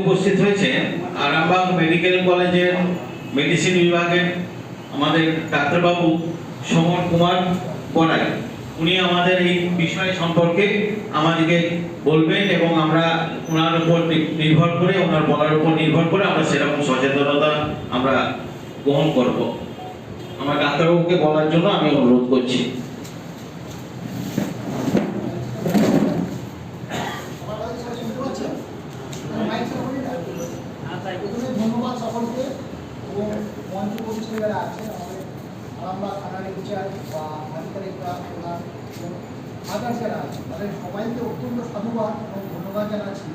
উপস্থিত হয়েছে আরামবাগ মেডিকেল কলেজের মেডিসিন বিভাগের আমাদের ডাক্তারবাবু সমর কুমার বড়াই উনি আমাদের এই বিষয় সম্পর্কে আমাদেরকে বলবেন এবং আমরা ওনার উপর নির্ভর করে, ওনার বলার উপর নির্ভর করে আমরা সেরকম সচেতনতা আমরা গ্রহণ করব। আমার ডাক্তারবাবুকে বলার জন্য আমি অনুরোধ করছি আমার কথা সবাই শুনতে পাচ্ছেন? মাইক চালু করি না? প্রথমে ধন্যবাদ সকলকে এবং মঞ্চ উপস্থিত যারা আছেন আমাদের আরামবাগ থানার ইনচার্জ বা আধিকারিকরা প্রধান এবং আদার্স যারা আছেন, তাদের সবাইকে অত্যন্ত সাধুবাদ এবং ধন্যবাদ জানাচ্ছি।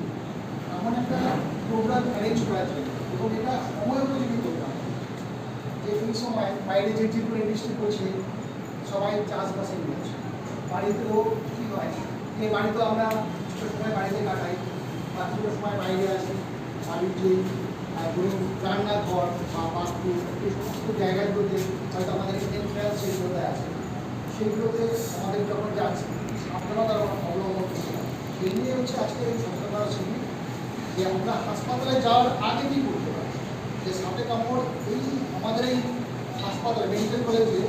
এমন একটা প্রোগ্রাম অ্যারেঞ্জ করেছে এবং এটা সময় উপযোগী প্রোগ্রাম যে এই সময় বাইরে যে ত্রিপুরা ডিস্ট্রিক্ট করছে, সবাই চাষবাসে নিয়েছে বাড়িতেও কি হয়? যে বাড়িতেও আমরা কিছু সময় বাড়িতে কাটাই, বা কিছু সময় বাইরে আসি। বাড়ির যে রান্নাঘর বা বাথরুম, এই জায়গাগুলোতে হয়তো আমাদের এন্ট্রান্স সেগুলোতে আছে। সেইগুলোতে আমাদের যখন যাচ্ছি সাবধানতা অবলম্বন করতে সেই নিয়ে হচ্ছে আজকে এই সচেতনতা শিবির যে আমরা হাসপাতালে যাওয়ার আগে কি করতে পারি? যে সাপে কামড় এই, আমাদের এই হাসপাতালে মেডিকেল কলেজে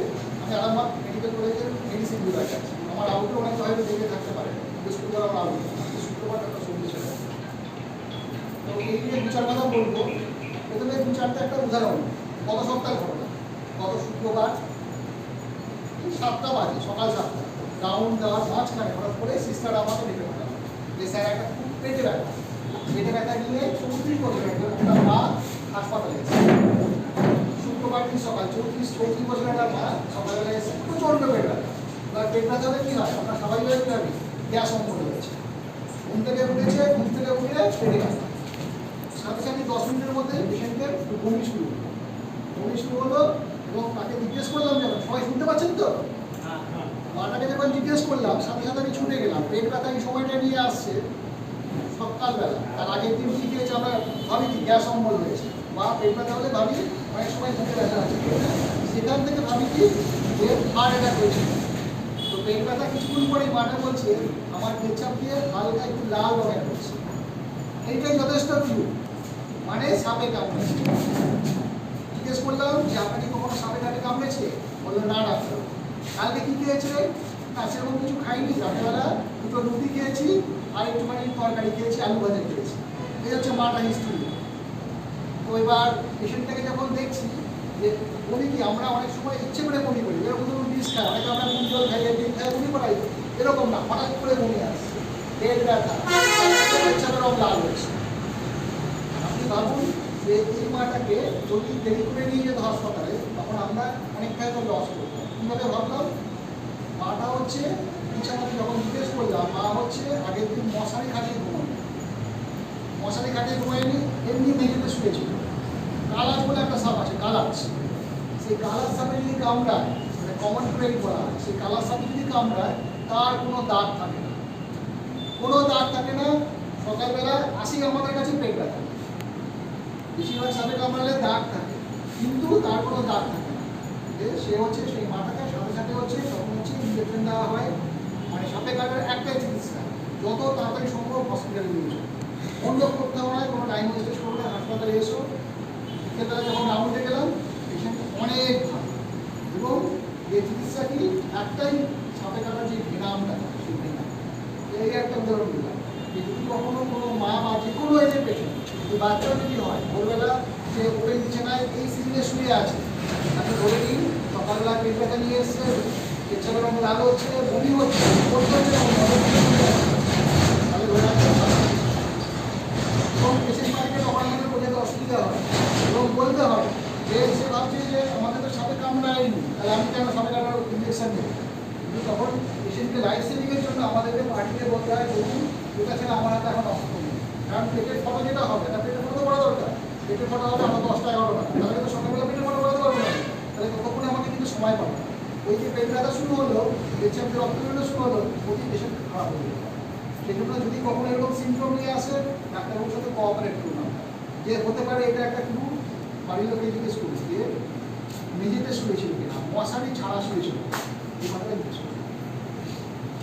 আমি আরামবাগ মেডিকেল কলেজের মেডিসিন বিভাগে আছি। আমার আউটে অনেকে হয়তো দেখে থাকতে পারে। বৃহস্পতিবার আমার আউট শুক্রবার একটা সন্ধে ছিল। তো এই নিয়ে দু চার কথা বলব। প্রথমে দু চারটা একটা উদাহরণ। গত সপ্তাহের ঘটনা গত শুক্রবার সাতটা বাজে, সকাল সাতটা। রাউন্ড দেওয়ার মাঝখানে হঠাৎ করে সিস্টার আমাকে ডেকে পাঠালো যে, স্যার, একটা খুব পেটে ব্যথা। পেটে ব্যথা নিয়ে চৌত্রিশ বছর একটা মা হাসপাতালে এসেছে শুক্রবার দিন সকাল, চৌত্রিশ চৌত্রিশ বছর একটা মা সকালবেলা এসে প্রচণ্ড পেট ব্যথা। এবার পেট ব্যথা হলে কী হয়? আমরা কী হবে গ্যাস অম্বল হয়েছে ঘুম থেকে উঠেছে, ঘুম থেকে উঠে পেটে ব্যথা। সাথে সাথে দশ মিনিটের মধ্যে পেশেন্টের বমি শুরু হলো। বমি শুরু হলো এবং তাকে জিজ্ঞেস করলাম যখন সবাই শুনতে পাচ্ছেন তো? মাটাকে যখন জিজ্ঞেস করলাম সাথে সাথে আমি ছুটে গেলাম। পেট ব্যথা এই সময়টা নিয়ে আসছে সকালবেলা। তার আগের দিন কি হয়েছে আমরা ভাবি কি গ্যাস অম্বল হয়েছে। বা পেট ব্যথা হলে ভাবি অনেক সময় মুখে ব্যথা আছে সেখান থেকে ভাবি কি যে হার্ট অ্যাটাক হয়েছে। তো পেট ব্যথা কিছুক্ষণ পরে মাটা বলছে আমার পেচ্ছাপ দিয়ে হালকা একটু লাল রঙের হচ্ছে। এইটাই যথেষ্ট কিউ মানে সাপে কামড়েছে। জিজ্ঞেস করলাম যে আপনাকে কখনো সাপে কাটে কামড়েছে? বলল, না, ডাক্তার কালকে কি খেয়েছে না, সেরকম কিছু খাইনি। রাতেবেলা দুটো রুটি খেয়েছি, আর একটুখানি তরকারি খেয়েছি, আলু ভাজা খেয়েছি। এই হচ্ছে মাটা হিস্ট্রি তো এবার পেশেন্টটাকে যখন দেখছি যে বলি কি, আমরা অনেক সময় ইচ্ছে করে বমি করি? এরকম ধরুন বিষ খাই অনেকে আমরা নুন জল খাই ডিম খাই বমি করাই, এরকম না, হঠাৎ করে বমি আসছে পেট ব্যথা লাল হয়েছে। আপনি ভাবুন যে এই মাটাকে যদি দেরি করে নিয়ে যেত হাসপাতালে, তখন আমরা অনেকটাই তো লস করতাম। কীভাবে ভাবলাম? মাটা হচ্ছে বিছানাতে যখন জিজ্ঞেস করলাম, মা হচ্ছে আগের দিন মশারি খাটিয়ে ঘুমানো মশারি খাটিয়ে ঘুমায়নি, এমনি মেঝেতে শুয়েছিল। কালাজ বলে একটা সাপ আছে, কালাজ। সেই কালাজ সাপে যদি কামড়ায় মানে কমন ট্রেড করা সেই কালাজ সাপে যদি কামড়ায়, তার কোনো দাগ থাকে না। কোনো দাগ থাকে না, সকালবেলা আসি আমাদের কাছে পেট ব্যথা। বেশিরভাগ সাপে কামড়ালে দাগ থাকে, কিন্তু তার কোনো দাগ থাকে না। যে সে হচ্ছে সেই মাথাকে সাথে সাথে হচ্ছে তখন হচ্ছে ইঞ্জেকশন দেওয়া হয়। মানে সাপে কাটার একটাই চিকিৎসা, যত তাড়াতাড়ি সম্ভব হসপিটালে নিয়ে যাও। বন্ধ করতে হবে কোনো টাইম ওয়েস্টেজ করবে না হাসপাতালে এসো। বিকেলবেলা যখন রাউন্ডে গেলাম পেশেন্ট অনেক ভালো। এবং এই চিকিৎসা কি? একটাই সাপে কাটার যে ভেনামটা সেই ভেনাম এই একটা উদাহরণ দিলাম যে যদি কখনো কোনো মা বা যে কোনো এজের পেশেন্ট এই বাচ্চাও যদি হয়। ভোরবেলা যে ওই বিছানায় এই সিজনে শুয়ে আছে। তাকে ধরে নিন সকালবেলা পেট ব্যথা নিয়ে এসছে পেছনের হচ্ছে, বমি হচ্ছে করতে হচ্ছে তাহলে ধরে এবং আমাদের বোঝাতে অসুবিধা এবং বলতে যে সে ভাবছে যে আমাদের তো তাহলে আমি তখন জন্য আমাদেরকে পার্টিতে বলতে হয় দেখুন এটা ছেড়ে আমার হাতে এখন নেই। কারণ পেটের ফটো যেটা হবে না পেটের ফটো করা দরকার। পেটের ফটো হবে দশটা, এগারোটা তাহলে তো সকালবেলা পেটের ফটো করাতে পারব না তাহলে ততক্ষণে আমাকে কিন্তু সময় পাবে। ওই যে পেট শুরু হলো পেশেন্টের রক্ত বেরোনো শুরু হলো, প্রতি পেশেন্ট খারাপ হয়ে যাবে সেজন্য যদি কখনো এরকম সিমটম নিয়ে আসে ডাক্তারবাবুর সাথে কোঅপারেট করুন। যে হতে পারে এটা একটা ক্লু বাড়ির লোকে জিজ্ঞেস করছি যে মেঝেতে শুয়েছিল কিনা? মশারি ছাড়া শুয়েছিল এই কথাটা জিজ্ঞেস করুন। আজকে সকালে বলুন, আজকে সকালে